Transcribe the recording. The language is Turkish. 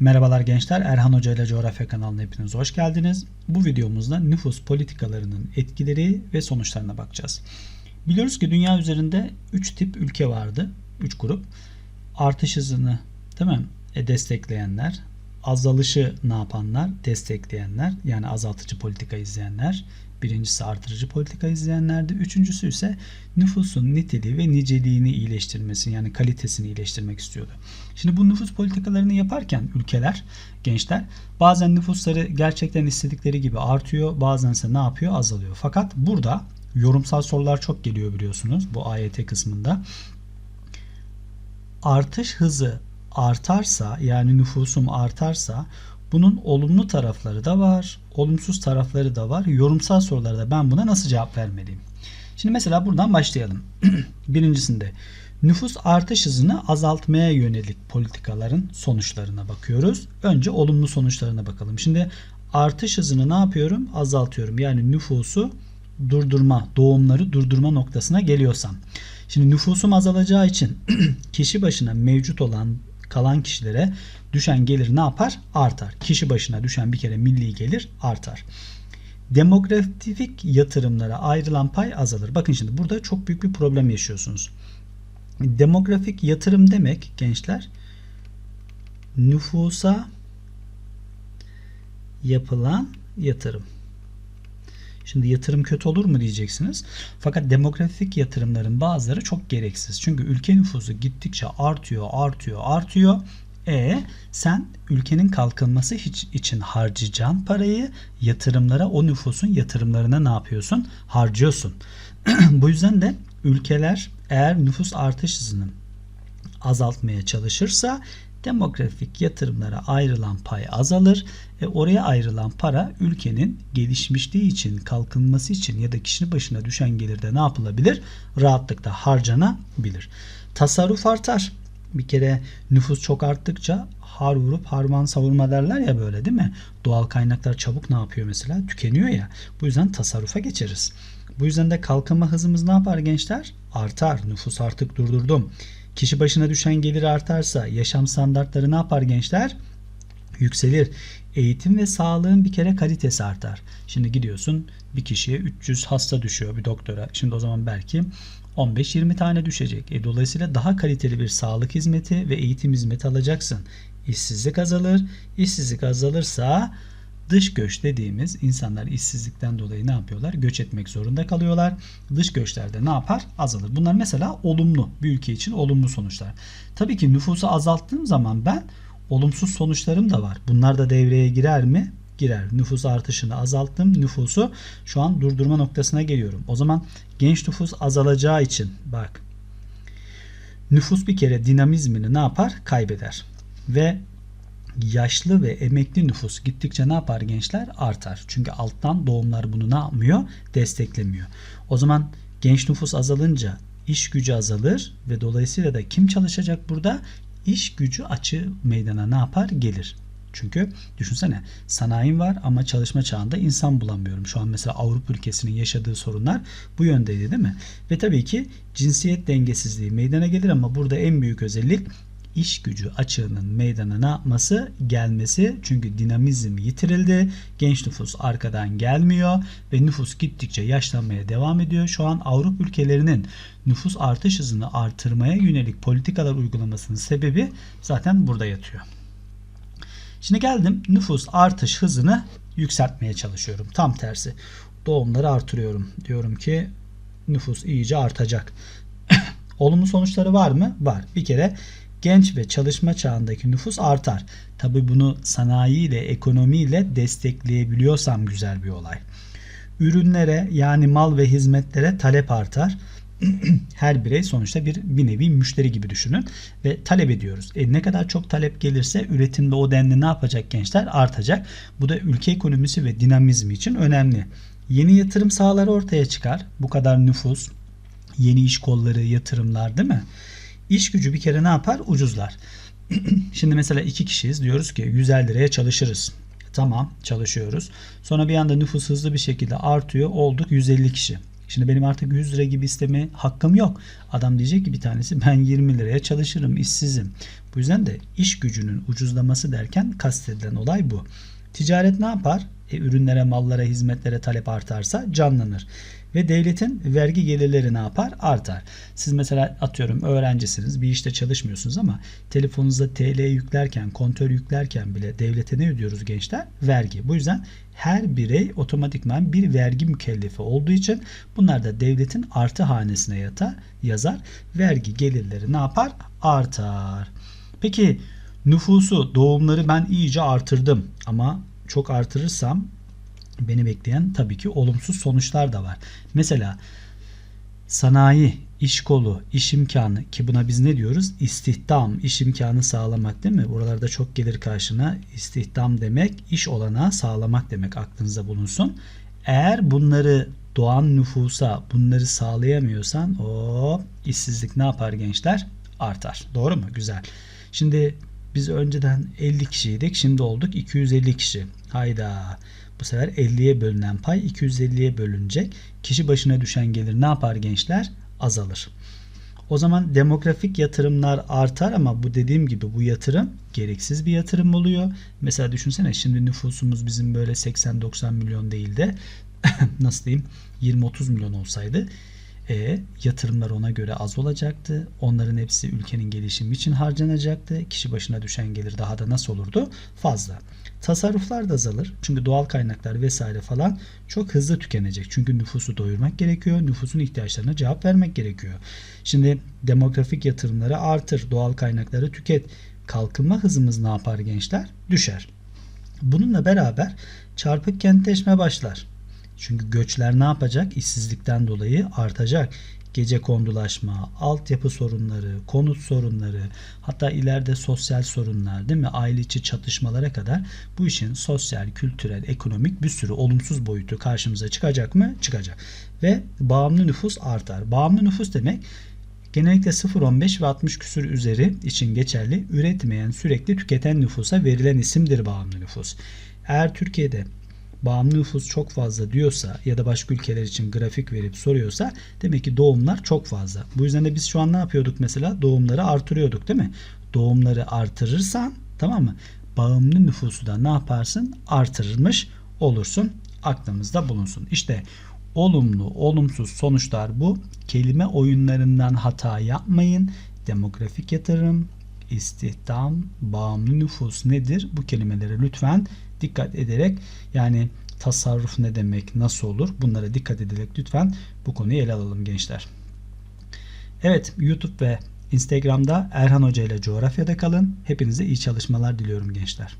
Merhabalar gençler, Erhan Hoca ile Coğrafya kanalına hepiniz hoş geldiniz. Bu videomuzda nüfus politikalarının etkileri ve sonuçlarına bakacağız. Biliyoruz ki dünya üzerinde 3 tip ülke vardı, 3 grup. Artış hızını değil mi? E, destekleyenler, azalışı ne yapanlar? Destekleyenler, yani azaltıcı politika izleyenler. Birincisi artırıcı politika izleyenlerdi. Üçüncüsü ise nüfusun niteliği ve niceliğini iyileştirmesi yani kalitesini iyileştirmek istiyordu. Şimdi bu nüfus politikalarını yaparken ülkeler, gençler bazen nüfusları gerçekten istedikleri gibi artıyor. Bazense ne yapıyor? Azalıyor. Fakat burada yorumsal sorular çok geliyor biliyorsunuz bu AYT kısmında. Artış hızı artarsa yani nüfusum artarsa bunun olumlu tarafları da var, olumsuz tarafları da var. Yorumsal sorularda ben buna nasıl cevap vermeliyim? Şimdi mesela buradan başlayalım. Birincisinde nüfus artış hızını azaltmaya yönelik politikaların sonuçlarına bakıyoruz. Önce olumlu sonuçlarına bakalım. Şimdi artış hızını ne yapıyorum? Azaltıyorum. Yani nüfusu durdurma, doğumları durdurma noktasına geliyorsam. Şimdi nüfusum azalacağı için kişi başına mevcut olan kalan kişilere düşen gelir ne yapar? Artar. Kişi başına düşen bir kere milli gelir artar. Demografik yatırımlara ayrılan pay azalır. Bakın şimdi burada çok büyük bir problem yaşıyorsunuz. Demografik yatırım demek gençler nüfusa yapılan yatırım. Şimdi yatırım kötü olur mu diyeceksiniz. Fakat demografik yatırımların bazıları çok gereksiz. Çünkü ülke nüfusu gittikçe artıyor, artıyor, artıyor. E sen ülkenin kalkınması için harcayacağın parayı yatırımlara o nüfusun yatırımlarına ne yapıyorsun? Harcıyorsun. Bu yüzden de ülkeler eğer nüfus artış hızını azaltmaya çalışırsa demografik yatırımlara ayrılan pay azalır. E oraya ayrılan para ülkenin gelişmişliği için, kalkınması için ya da kişinin başına düşen gelirde ne yapılabilir? Rahatlıkla harcanabilir. Tasarruf artar. Bir kere nüfus çok arttıkça har vurup harman savurma derler ya böyle değil mi? Doğal kaynaklar çabuk ne yapıyor mesela? Tükeniyor ya. Bu yüzden tasarrufa geçeriz. Bu yüzden de kalkınma hızımız ne yapar gençler? Artar. Nüfus artık durdurdum. Kişi başına düşen gelir artarsa yaşam standartları ne yapar gençler? Yükselir. Eğitim ve sağlığın bir kere kalitesi artar. Şimdi gidiyorsun bir kişiye 300 hasta düşüyor bir doktora. Şimdi o zaman belki 15-20 tane düşecek. E, dolayısıyla daha kaliteli bir sağlık hizmeti ve eğitim hizmeti alacaksın. İşsizlik azalır. İşsizlik azalırsa dış göç dediğimiz insanlar işsizlikten dolayı ne yapıyorlar? Göç etmek zorunda kalıyorlar. Dış göçlerde ne yapar? Azalır. Bunlar mesela olumlu. Bir ülke için olumlu sonuçlar. Tabii ki nüfusu azalttığım zaman ben olumsuz sonuçlarım da var. Bunlar da devreye girer mi? Girer. Nüfus artışını azalttım. Nüfusu şu an durdurma noktasına geliyorum. O zaman genç nüfus azalacağı için bak nüfus bir kere dinamizmini ne yapar? Kaybeder. Ve yaşlı ve emekli nüfus gittikçe ne yapar gençler? Artar. Çünkü alttan doğumlar bunu ne yapmıyor? Desteklemiyor. O zaman genç nüfus azalınca iş gücü azalır ve dolayısıyla da kim çalışacak burada? İş gücü açı meydana ne yapar? Gelir. Çünkü düşünsene sanayim var ama çalışma çağında insan bulamıyorum. Şu an mesela Avrupa ülkesinin yaşadığı sorunlar bu yöndeydi değil mi? Ve tabii ki cinsiyet dengesizliği meydana gelir ama burada en büyük özellik iş gücü açığının meydana ne yapması? Gelmesi. Çünkü dinamizm yitirildi. Genç nüfus arkadan gelmiyor ve nüfus gittikçe yaşlanmaya devam ediyor. Şu an Avrupa ülkelerinin nüfus artış hızını artırmaya yönelik politikalar uygulamasının sebebi zaten burada yatıyor. Şimdi geldim nüfus artış hızını yükseltmeye çalışıyorum. Tam tersi. Doğumları artırıyorum. Diyorum ki nüfus iyice artacak. Olumlu sonuçları var mı? Var. Bir kere genç ve çalışma çağındaki nüfus artar. Tabi bunu sanayiyle, ekonomiyle destekleyebiliyorsam güzel bir olay. Ürünlere yani mal ve hizmetlere talep artar. Her birey sonuçta bir, bir nevi müşteri gibi düşünün ve talep ediyoruz. E ne kadar çok talep gelirse üretimde o denli ne yapacak gençler? Artacak. Bu da ülke ekonomisi ve dinamizmi için önemli. Yeni yatırım sahaları ortaya çıkar. Bu kadar nüfus, yeni iş kolları, yatırımlar değil mi? İş gücü bir kere ne yapar? Ucuzlar. Şimdi mesela iki kişiyiz. Diyoruz ki 150 liraya çalışırız. Tamam çalışıyoruz. Sonra bir anda nüfus hızlı bir şekilde artıyor. Olduk 150 kişi. Şimdi benim artık 100 lira gibi isteme hakkım yok. Adam diyecek ki bir tanesi ben 20 liraya çalışırım işsizim. Bu yüzden de iş gücünün ucuzlaması derken kastedilen olay bu. Ticaret ne yapar? E, ürünlere, mallara, hizmetlere talep artarsa canlanır. Ve devletin vergi gelirleri ne yapar? Artar. Siz mesela atıyorum öğrencisiniz bir işte çalışmıyorsunuz ama telefonunuzda TL yüklerken, kontör yüklerken bile devlete ne ödüyoruz gençler? Vergi. Bu yüzden her birey otomatikman bir vergi mükellefi olduğu için bunlar da devletin artı hanesine yata, yazar. Vergi gelirleri ne yapar? Artar. Peki nüfusu, doğumları ben iyice artırdım ama çok artırırsam beni bekleyen tabii ki olumsuz sonuçlar da var. Mesela sanayi, iş kolu, iş imkanı ki buna biz ne diyoruz? İstihdam, iş imkanı sağlamak değil mi? Buralarda çok gelir karşına. İstihdam demek iş olanağı sağlamak demek aklınızda bulunsun. Eğer bunları doğan nüfusa bunları sağlayamıyorsan o işsizlik ne yapar gençler? Artar. Doğru mu? Güzel. Şimdi biz önceden 50 kişiydik. Şimdi olduk 250 kişi. Hayda. Bu sefer 50'ye bölünen pay 250'ye bölünecek. Kişi başına düşen gelir ne yapar gençler? Azalır. O zaman demografik yatırımlar artar ama bu dediğim gibi bu yatırım gereksiz bir yatırım oluyor. Mesela düşünsene şimdi nüfusumuz bizim böyle 80-90 milyon değil de nasıl diyeyim 20-30 milyon olsaydı e, yatırımlar ona göre az olacaktı. Onların hepsi ülkenin gelişimi için harcanacaktı. Kişi başına düşen gelir daha da nasıl olurdu? Fazla. Tasarruflar da azalır. Çünkü doğal kaynaklar vesaire falan çok hızlı tükenecek. Çünkü nüfusu doyurmak gerekiyor. Nüfusun ihtiyaçlarına cevap vermek gerekiyor. Şimdi demografik yatırımları artır. Doğal kaynakları tüket. Kalkınma hızımız ne yapar gençler? Düşer. Bununla beraber çarpık kentleşme başlar. Çünkü göçler ne yapacak? İşsizlikten dolayı artacak. Gece kondulaşma, altyapı sorunları, konut sorunları, hatta ileride sosyal sorunlar değil mi? Aile içi çatışmalara kadar bu işin sosyal, kültürel, ekonomik bir sürü olumsuz boyutu karşımıza çıkacak mı? Çıkacak. Ve bağımlı nüfus artar. Bağımlı nüfus demek genellikle 0-15 ve 60 küsür üzeri için geçerli üretmeyen, sürekli tüketen nüfusa verilen isimdir bağımlı nüfus. Eğer Türkiye'de bağımlı nüfus çok fazla diyorsa ya da başka ülkeler için grafik verip soruyorsa demek ki doğumlar çok fazla. Bu yüzden de biz şu an ne yapıyorduk mesela? Doğumları artırıyorduk değil mi? Doğumları artırırsan tamam mı? Bağımlı nüfusu da ne yaparsın? Artırılmış olursun. Aklımızda bulunsun. İşte olumlu, olumsuz sonuçlar bu. Kelime oyunlarından hata yapmayın. Demografik yatırım, istihdam, bağımlı nüfus nedir? Bu kelimelere lütfen dikkat ederek yani tasarruf ne demek, nasıl olur bunlara dikkat ederek lütfen bu konuyu ele alalım gençler. Evet YouTube ve Instagram'da Erhan Hoca ile coğrafyada kalın. Hepinize iyi çalışmalar diliyorum gençler.